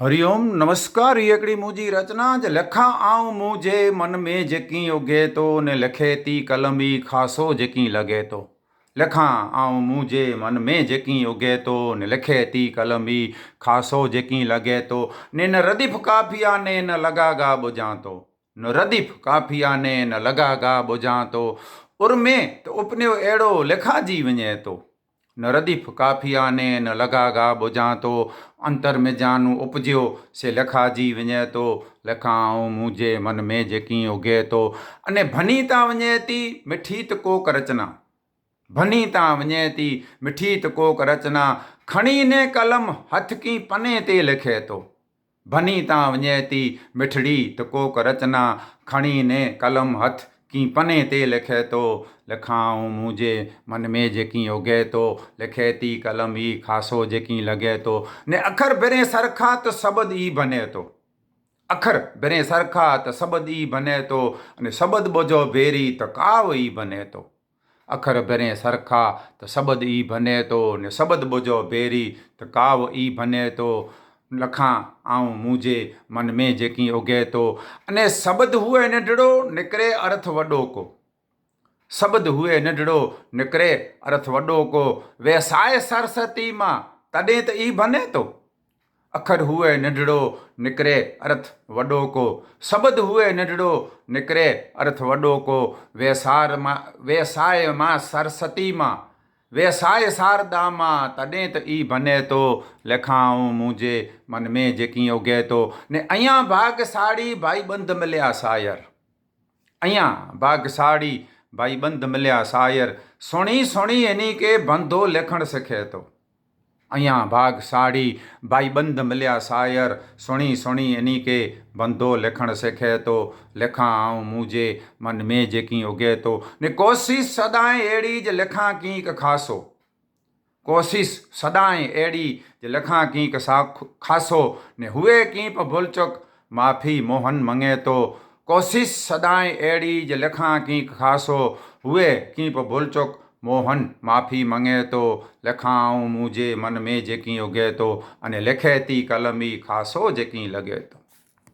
હરિઓમ, નમસ્કાર એકડી મુજી રચના જ લખા આવ મુજે મન મેં જેકી ઉગે તો ને લખેતી કલમી ખાસો જેકી લગે તો. લખા આવ મુજે મન મેં જેકી ઉગે તો ને લખેતી કલમી ખાસો જેકી લગે તો. ને ન રદીફ કાફિયા ને ન લગાગા બોજાં તો. ન રદીફ કાફિયા ને ન લગાગા બોજાં તો. ઉર્મે તો ઉપન્યો એડો લખા જી વञे તો. उपनियो अहिड़ो लिखाजी वञे थो न रदीफ़ काफ़िया ने न लॻा गा बुझां थो अंतर में जानू उपजियो से लिखाजी वञे थो लिखां मुंहिंजे मन में जेकी उगे थो अने भनी था वञे थी मिठी त कोक रचना भनी था वञे थी मिठी त कोक रचना खणी ने कलम हथ की पने ते लिखे थो भनी था वञे थी मिठड़ी त कोक रचना खणी ने कलम हथ की पने ते लिखे थो लिखां मुंहिंजे मन में जेकी उगे थो लिखे थी कलम ई ख़ासो जेकी लॻे थो ने अखर बिरे सरखा त सबद ई बने थो अखर बिरे सरखा त सबद ई बने थो अने सबद ॿुधो भेरी त काव ई बने थो अखर बिरे सरखा त सबद ई बने थो ने सबद ॿुधो भेरी त काव ई बने थो लखां आऊं मुंहिंजे मन में जेकी उगे थो अने शब्द हुए नंढड़ो निकिरे अर्थ वॾो को शब्द हुए नंढड़ो निकिरे अर्थ वॾो को वैसाए सरस्वती मां तॾहिं त ई बने थो अखर हुए नंढड़ो निकिरे अर्थ वॾो को शब्द हुए नंढड़ो निकिरे अर्थ वॾो को वैसार मां वैसाए વેસાય શારદામાં તને તો ઈ ભને તો, લખાઉ મુજે મન મેં જેકી ઓગે તો. ને અહીંયા ભાગશાળી ભાઈબંધ મળ્યા શાયર અહીંયા ભાગશાળી ભાઈબંધ મળ્યા શાયર સુણી સુણી એની કે બંધો લેખણ શીખે તો. અહીંયા ભાગ સાડી ભાઈબંધ મળ્યા શાયર સુણી સુણી એની કે બંધો લેખણ શેખે તો, લેખા આઉં મુજે મન મેં જે કી ઉગે તો. ને કોશિશ સદાય એડી જ લેખા કીક ખાસો કોશિશ સદાય એડી જે લેખા કીક ખાસો ને હુએ કીપ ભૂલચક માફી મોહન મંગે તો. કોશિશ સદાય એડી જે લેખા કીક ખાસો હુએ કીપ ભૂલચોક सदाई अहिड़ी ज लिखां कीक ख़ासो हुए कीप भुलचुक मोहन माफ़ी मङे थो लिखां मुंहिंजे मन में जेकी उगे थो अने लिखे थी कलम ई ख़ासो जेकी लॻे थो